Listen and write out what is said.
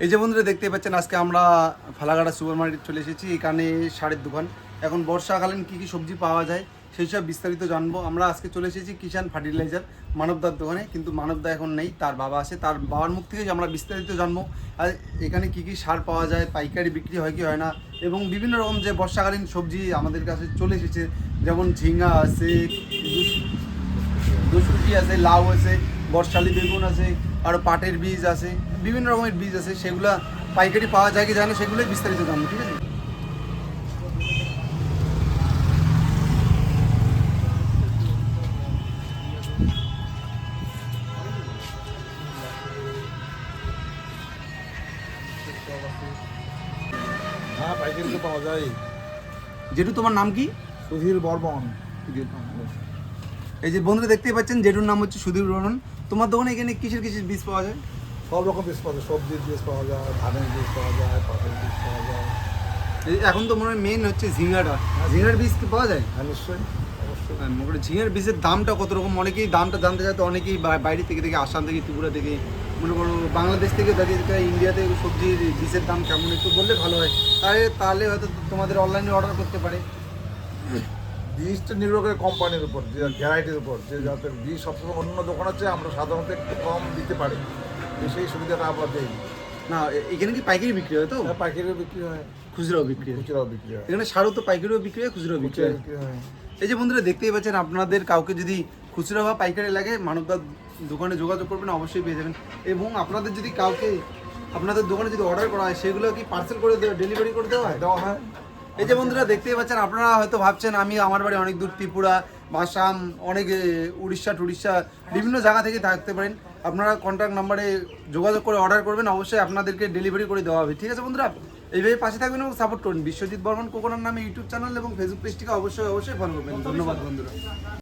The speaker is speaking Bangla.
এই যে বন্ধুরা দেখতে পাচ্ছেন, আজকে আমরা ফালাকাটা সুপার মার্কেট চলে এসেছি। এখানে সারের দোকান। এখন বর্ষাকালীন কী কী সবজি পাওয়া যায় সেই সব বিস্তারিত জানব। আমরা আজকে চলে এসেছি কিষান ফার্টিলাইজার মানবদার দোকানে, কিন্তু মানবদা এখন নেই, তার বাবা আছে। তার বাবার মুখ থেকে আমরা বিস্তারিত জানব। আর এখানে কী কী সার পাওয়া যায়, পাইকারি বিক্রি হয় কি হয় না, এবং বিভিন্ন রকম যে বর্ষাকালীন সবজি আমাদের কাছে চলে এসেছে, যেমন ঝিঙ্গা আছে দুশুটি আছে, লাউ আছে, বর্ষালি বেগুন আছে আর পাটের বীজ আছে বিভিন্ন রকমের বীজ আছে সেগুলো পাইকারি পাওয়া যায় কি যায় না সেগুলোই বিস্তারিত জানব ঠিক আছে? হ্যাঁ পাইকারি তো পাওয়া যায়। জেঠু তোমার নাম কি? সুধীর বর্মন। এই যে বন্ধুরা দেখতেই পাচ্ছেন জেঠুর নাম হচ্ছে সুধীর বর্মন। তোমার দোকানে এখানে কিসের কিসের বীজ পাওয়া যায়? সব রকম বীজ পাওয়া যায় সবজির বীজ পাওয়া যায় ধানের বীজ পাওয়া যায় পাটের বীজ পাওয়া যায়। এখন তো মনে হয় মেন হচ্ছে ঝিঙ্গাটা ঝিঙ্গার বীজ কি পাওয়া যায়? হ্যাঁ নিশ্চয়ই অবশ্যই। হ্যাঁ, মনে করি ঝিঙের বীজের দামটা কত রকম? অনেকেই দামটা জানতে চায় তো অনেকেই বাইরে থেকে থেকে আসাম থেকে ত্রিপুরা থেকে মনে করো বাংলাদেশ থেকে দাঁড়িয়ে থেকে ইন্ডিয়াতে সবজির বীজের দাম কেমন একটু বললে ভালো হয়। তাহলে তাহলে হয়তো তোমাদের অনলাইনে অর্ডার করতে পারে। বীজটা নির্ভর করে কোম্পানির উপর যে ভ্যারাইটির উপর যে যাতে বীজ সবসময় অন্য দোকান আছে আমরা সাধারণত একটু কম দিতে পারি। সেই সুবিধাটা আমরা দিই। না এখানে কি পাইকারি বিক্রি হয় তো? হ্যাঁ, পাইকারিও বিক্রি হয়। খুচরাও বিক্রি হয়। খুচরাও বিক্রি হয়। এখানে সারও তো পাইকারিও বিক্রি হয় খুচরাও বিক্রি হয়। বিক্রি হয়। এই যে বন্ধুরা দেখতেই পাচ্ছেন আপনাদের কাউকে যদি খুচরা বা পাইকারি লাগে মানবদার দোকানে যোগাযোগ করবেন অবশ্যই পেয়ে যাবেন। এবং আপনাদের যদি কাউকে আপনাদের দোকানে যদি অর্ডার করা হয় সেগুলো কি পার্সেল করে দেওয়া ডেলিভারি করে দেওয়া হয়? দেওয়া হয়। এই যে বন্ধুরা, দেখতেই পাচ্ছেন, আপনারা হয়তো ভাবছেন আমি আমার বাড়ি অনেক দূর, ত্রিপুরা আসাম অনেক উড়িষ্যা, টুড়িষ্যা, বিভিন্ন জায়গা থেকে থাকতে পারেন। আপনারা কন্ট্যাক্ট নাম্বারে যোগাযোগ করে অর্ডার করবেন, অবশ্যই আপনাদেরকে ডেলিভারি করে দেওয়া হবে। ঠিক আছে বন্ধুরা, এইভাবে পাশে থাকবেন এবং সাপোর্ট করুন বিশ্বজিৎ বর্মন কোকোনার নামে ইউটিউব চ্যানেল এবং ফেসবুক পেজটিকে অবশ্যই অবশ্যই ফলো করবেন। ধন্যবাদ বন্ধুরা।